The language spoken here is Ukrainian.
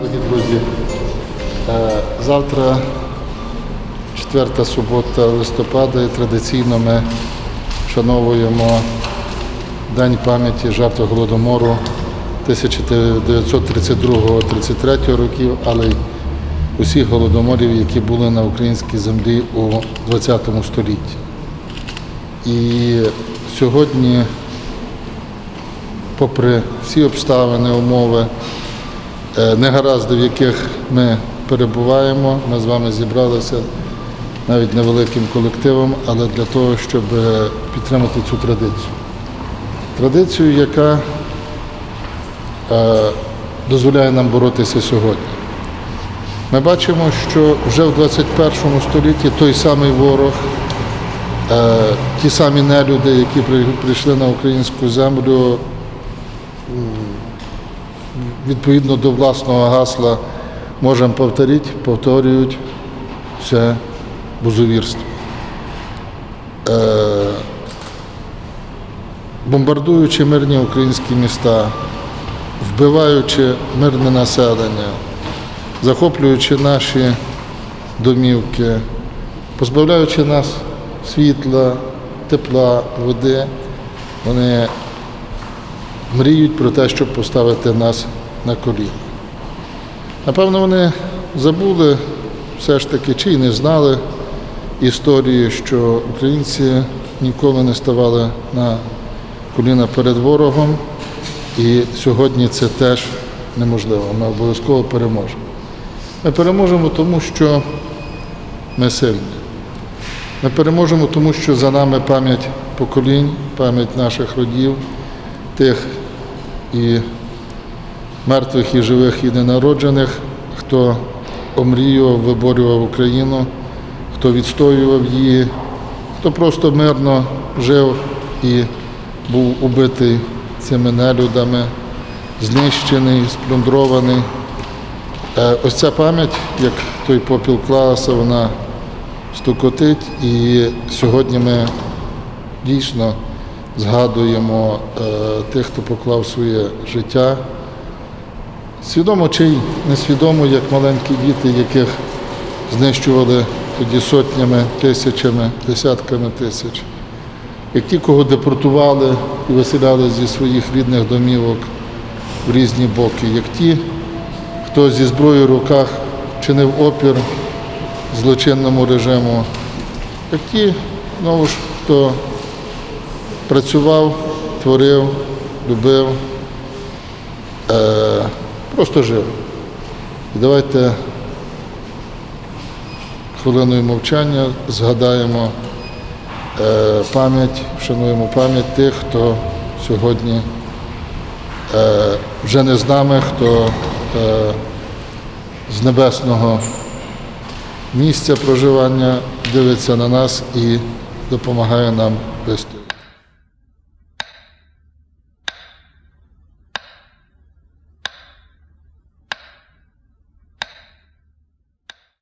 Дорогі друзі, е, завтра, четверта субота листопада, і традиційно ми вшановуємо День пам'яті жертв Голодомору 1932-33 років, але й усіх голодоморів, які були на українській землі у ХХ столітті. І сьогодні, попри всі обставини, умови, негаразди, в яких ми перебуваємо. Ми з вами зібралися навіть невеликим колективом, але для того, щоб е, підтримати цю традицію. Традицію, яка е, дозволяє нам боротися сьогодні. Ми бачимо, що вже в 21 столітті той самий ворог, е, ті самі нелюди, які прийшли на українську землю, відповідно до власного гасла можемо повторити, повторюють це бузовірство. Е, бомбардуючи мирні українські міста, вбиваючи мирне населення, захоплюючи наші домівки, позбавляючи нас світла, тепла, води, вони мріють про те, щоб поставити нас на коліна. Напевно, вони забули все ж таки, чи й не знали історії, що українці ніколи не ставали на коліна перед ворогом, і сьогодні це теж неможливо. Ми обов'язково переможемо. Ми переможемо тому, що ми сильні. Ми переможемо тому, що за нами пам'ять поколінь, пам'ять наших родів, тих і мертвих, і живих, і ненароджених, хто омріював, виборював Україну, хто відстоював її, хто просто мирно жив і був убитий цими нелюдами, знищений, сплюндрований. Е, Ось ця пам'ять, як той попіл Клауса, вона стукотить, і сьогодні ми дійсно згадуємо е, тих, хто поклав своє життя. Свідомо чи несвідомо, як маленькі діти, яких знищували тоді сотнями, тисячами, десятками тисяч. Як ті, кого депортували і виселяли зі своїх рідних домівок в різні боки, як ті, хто зі зброєю в руках чинив опір злочинному режиму, як ті, знову ж, хто працював, творив, любив, е, просто жив. І давайте хвилиною мовчання згадаємо е, пам'ять, вшануємо пам'ять тих, хто сьогодні е, вже не з нами, хто е, з небесного місця проживання дивиться на нас і допомагає нам вистояти.